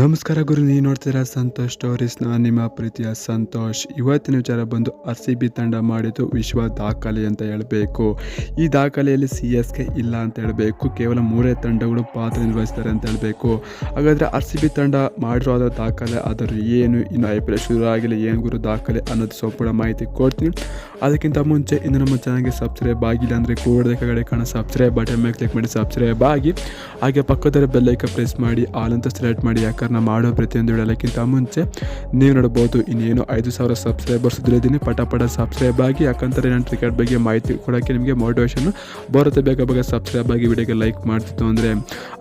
ನಮಸ್ಕಾರ ಗುರು, ನೀವು ನೋಡ್ತೀರಾ ಸಂತೋಷ್ ಸ್ಟೋರೀಸ್. ನಾನು ನಿಮ್ಮ ಪ್ರೀತಿಯ ಸಂತೋಷ್. ಇವತ್ತಿನ ವಿಚಾರ ಬಂದು ಆರ್ ಸಿ ಬಿ ತಂಡ ಮಾಡಿದ್ದು ವಿಶ್ವ ದಾಖಲೆ ಅಂತ ಹೇಳಬೇಕು. ಈ ದಾಖಲೆಯಲ್ಲಿ ಸಿ ಎಸ್ ಕೆ ಇಲ್ಲ ಅಂತ ಹೇಳಬೇಕು. ಕೇವಲ ಮೂರೇ ತಂಡಗಳು ಪಾತ್ರ ನಿರ್ವಹಿಸ್ತಾರೆ ಅಂತ ಹೇಳಬೇಕು. ಹಾಗಾದರೆ ಆರ್ ಸಿ ಬಿ ತಂಡ ಮಾಡಿರೋ ದಾಖಲೆ ಅದರ ಏನು? ಇನ್ನು ಐ ಪಿ ಎಲ್ ಶುರು ಆಗಿಲ್ಲ. ಏನು ಗುರು ದಾಖಲೆ ಅನ್ನೋದು ಸಂಪೂರ್ಣ ಮಾಹಿತಿ ಕೊಡ್ತೀನಿ. ಅದಕ್ಕಿಂತ ಮುಂಚೆ ಇನ್ನು ನಮ್ಮ ಚಾನಲ್ಗೆ ಸಬ್ಸ್ಕ್ರೈಬ್ ಆಗಿಲ್ಲ ಅಂದರೆ ಕೂಡದ ಕಡೆ ಕಾಣೋ ಸಬ್ಸ್ಕ್ರೈಬ್ ಬಟನ್ ಮೇಲೆ ಕ್ಲಿಕ್ ಮಾಡಿ ಸಬ್ಸ್ಕ್ರೈಬ್ ಆಗಿ. ಹಾಗೆ ಪಕ್ಕದ ಬೆಲ್ಲೈಕ ಪ್ರೆಸ್ ಮಾಡಿ, ಆಲ್ ಅಂತ ಸೆಲೆಕ್ಟ್ ಮಾಡಿ ಯಾಕಂದ್ರೆ ನಾವು ಮಾಡೋ ಪ್ರತಿಯೊಂದು ಹೇಳೋಕ್ಕಿಂತ ಮುಂಚೆ ನೀವು ನೋಡ್ಬೋದು ಇನ್ನೇನು ಐದು ಸಾವಿರ ಸಬ್ಸ್ಕ್ರೈಬರ್ಸ್ ಇದ್ದೀನಿ ಪಟ ಸಬ್ಸ್ಕ್ರೈಬ್ ಆಗಿ ಯಾಕಂತಾರೆ ನಾನು ಕ್ರಿಕೆಟ್ ಬಗ್ಗೆ ಮಾಹಿತಿ ಕೊಡೋಕ್ಕೆ ನಿಮಗೆ ಮೋಟಿವೇಶನ್ ಬರುತ್ತೆ. ಬೇಗ ಬೇಗ ಸಬ್ಸ್ಕ್ರೈಬ್ ಆಗಿ ವಿಡಿಯೋಗೆ ಲೈಕ್ ಮಾಡ್ತಿತ್ತು ಅಂದರೆ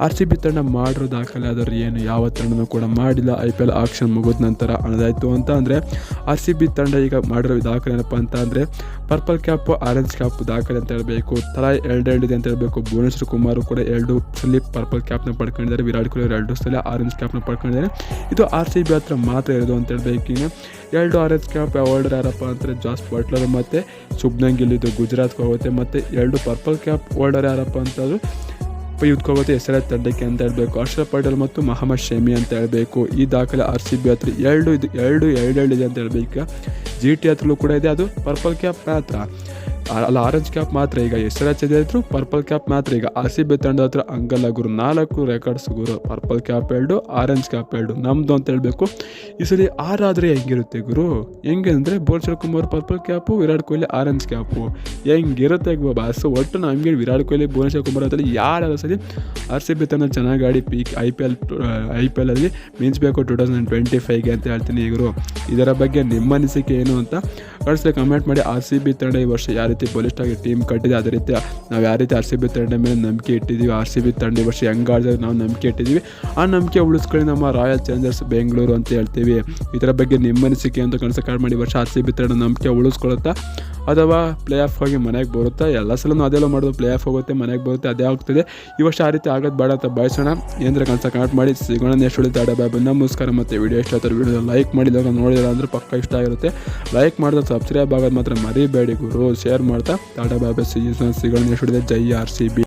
ಆರ್ ಸಿ ಬಿ ತಂಡ ಮಾಡಿರೋ ದಾಖಲೆ ಆದರೆ ಏನು, ಯಾವ ತಂಡನೂ ಕೂಡ ಮಾಡಿಲ್ಲ. ಐ ಪಿ ಎಲ್ ಆಕ್ಷನ್ ಮುಗಿದ ನಂತರ ಅನ್ನೋದಾಯಿತು ಅಂತ ಅಂದರೆ ಆರ್ ಸಿ ಬಿ ತಂಡ ಈಗ ಮಾಡಿರೋ ದಾಖಲೆ ಏನಪ್ಪ ಅಂತ ಅಂದರೆ ಪರ್ಪಲ್ ಕ್ಯಾಪ್ ಆರೆಂಜ್ ಕ್ಯಾಪ್ ದಾಖಲೆ ಅಂತ ಹೇಳಬೇಕು. ತಲಾ ಎರಡು ಇದೆ ಅಂತ ಹೇಳಬೇಕು. ಭುವನೇಶ್ವರ್ ಕುಮಾರ್ ಕೂಡ ಎರಡು ಸಲ ಪರ್ಪಲ್ ಕ್ಯಾಪ್ನ ಪಡ್ಕೊಂಡಿದ್ದಾರೆ. ವಿರಾಟ್ ಕೊಹ್ಲಿ ಎರಡು ಸಲ ಆರೆಂಜ್ ಕ್ಯಾಪ್ನ ಪಡ್ಕೊಂಡಿದ್ದಾರೆ ಇದು ಆರ್ ಸಿ ಬಿ ಹತ್ರ ಮಾತ್ರ ಇರೋದು ಅಂತ ಹೇಳ್ಬೇಕು ಎರಡು ಎರಡು ಎಸ್ ಕ್ಯಾಪ್ ಹೋಲ್ಡರ್ ಯಾರಪ್ಪ ಅಂದರೆ ಜಾಸ್ ಬಟ್ಲರ್ ಮತ್ತು ಶುಭ್ನಂ ಗಿಲ್ ಇದು ಗುಜರಾತ್ಗೆ ಹೋಗುತ್ತೆ ಮತ್ತು ಎರಡು ಪರ್ಪಲ್ ಕ್ಯಾಪ್ ಹೋಲ್ಡರ್ ಯಾರಪ್ಪ ಅಂತಂದ್ರೆ ಹೋಗುತ್ತೆ, ಹೆಸರ ತಂಡಕ್ಕೆ ಅಂತ ಹೇಳಬೇಕು. ಹರ್ಷಲ್ ಪಟೇಲ್ ಮತ್ತು ಮಹಮ್ಮದ್ ಶಮಿ ಅಂತ ಹೇಳಬೇಕು. ಈ ದಾಖಲೆ ಆರ್ ಸಿ ಬಿ ಹತ್ರ ಎರಡು ಇದು, ಎರಡು ಎರಡು ಎರಡು ಇದೆ ಅಂತ ಹೇಳಬೇಕು. ಜಿ ಟಿ ಹತ್ರಲೂ ಕೂಡ ಇದೆ, ಅದು ಪರ್ಪಲ್ ಕ್ಯಾಪ್ ಮಾತ್ರ. ಅಲ್ಲ ಆರೆಂಜ್ ಕ್ಯಾಪ್ ಮಾತ್ರ ಈಗ ಹೆಸರು ಹಚ್ಚಿದೆ ಇದ್ರು ಪರ್ಪಲ್ ಕ್ಯಾಪ್ ಮಾತ್ರ ಈಗ ಆರ್ ಸಿ ಬಿ ತಂಡ ಹತ್ರ ಹಂಗಲ್ಲ ಗುರು, ನಾಲ್ಕು ರೆಕಾರ್ಡ್ಸ್ ಗುರು ಪರ್ಪಲ್ ಕ್ಯಾಪ್ ಎರಡು ಆರೆಂಜ್ ಕ್ಯಾಪ್ ಎರಡು ನಮ್ಮದು ಅಂತ ಹೇಳಬೇಕು. ಈ ಸರಿ ಆರಾದರೆ ಹೆಂಗಿರುತ್ತೆ ಗುರು? ಹೆಂಗೆ ಅಂದರೆ Kumar purple cap Virat Kohli orange cap ಹೆಂಗಿರುತ್ತೆ ಬಾಸ್ ಒಟ್ಟು ನಮಗೆ ವಿರಾಟ್ ಕೊಹ್ಲಿ ಭುವನೇಶ್ವರ್ ಕುಮಾರ್ ಅದರಲ್ಲಿ ಯಾರು ಸರಿ ಆರ್ ಸಿ ಬಿ ತಂಡ ಚೆನ್ನಾಗಿ ಆಡಿ peak I P L I P ಎಲಲ್ಲಿ ಬೇಕು ಟು ತೌಸಂಡ್ ಟ್ವೆಂಟಿ ಫೈವ್ಗೆ ಅಂತ ಹೇಳ್ತೀನಿ ಗುರು. ಇದರ ಬಗ್ಗೆ ನಿಮ್ಮ ಅನಿಸಿಕೆ ಏನು ಅಂತ ಕಳಿಸ್ಲಿ ಕಮೆಂಟ್ ಮಾಡಿ. ಆರ್ ಸಿ ಬಿ ತಂಡ ಈ ವರ್ಷ ಯಾವ ಬಲಿಷ್ಠಾಗಿ ಟೀಮ್ ಕಟ್ಟಿದೆ. ಅದೇ ರೀತಿ ನಾವು ಯಾವ ರೀತಿ ಆರ್ ಸಿ ಬಿ ತಂಡ ಮೇಲೆ ನಂಬಿಕೆ ಇಟ್ಟಿದ್ದೀವಿ ಆರ್ ಸಿ ಬಿ ತಂಡ ಈ ವರ್ಷ ಹೆಂಗೆ ಆಡಿದ್ರೆ ನಾವು ನಂಬಿಕೆ ಇಟ್ಟಿದ್ದೀವಿ ಆ ನಂಬಿಕೆ ಉಳಿಸ್ಕೊಳ್ಳಿ ನಮ್ಮ ರಾಯಲ್ ಚಾಲೆಂಜರ್ಸ್ ಬೆಂಗಳೂರು ಅಂತ ಹೇಳ್ತೀವಿ. ಇದರ ಬಗ್ಗೆ ನಿಮ್ಮ ಅನಿಸಿಕೆ ಅಂತ ಕನಸು ಕಾರ್ಡ್ ಮಾಡಿ ವರ್ಷ ಆರ್ ಸಿ ಬಿ ತಂಡ ನಂಬಿಕೆ ಉಳಿಸ್ಕೊಳುತ್ತಾ ಅಥವಾ ಪ್ಲೇ ಆಫ್ ಹೋಗಿ ಮನೆಗೆ ಬರುತ್ತಾ. ಎಲ್ಲ ಸಲನೂ ಅದೆಲ್ಲ ಮಾಡೋದು ಪ್ಲೇ ಆಫ್ ಹೋಗುತ್ತೆ, ಮನೆಗೆ ಬರುತ್ತೆ, ಅದೇ ಆಗ್ತದೆ. ಈ ವರ್ಷ ಆ ರೀತಿ ಆಗೋದು ಬೇಡ ಅಂತ ಬಯಸೋಣ ಏನಾದ್ರೆ ಕನ್ಸ ಕನೆಕ್ಟ್ ಮಾಡಿ. ಸಿಗೋಣ ಉಳಿದ ಟಾಟಾ ಬಾಯ್ ನಮಸ್ಕಾರ ಮತ್ತು ವಿಡಿಯೋ ಇಷ್ಟ ಆಯ್ತು ವಿಡಿಯೋ ಲೈಕ್ ಮಾಡಿದಾಗ ನೋಡಿದ್ರೆ ಅಂದ್ರೆ ಪಕ್ಕ ಇಷ್ಟ ಆಗಿರುತ್ತೆ. ಲೈಕ್ ಮಾಡಿದ್ರೆ ಸಬ್ಸ್ಕ್ರೈಬ್ ಆಗೋದು ಮಾತ್ರ ಮರಿಬೇಡಿ ಗುರು. ಶೇರ್ ಮಾಡ್ತಾ. ಟಾಟಾ ಬಾಬೆ ಸಿಗೋಣ ಉಳಿದ ಜೈ ಆರ್ ಸಿ ಬಿ.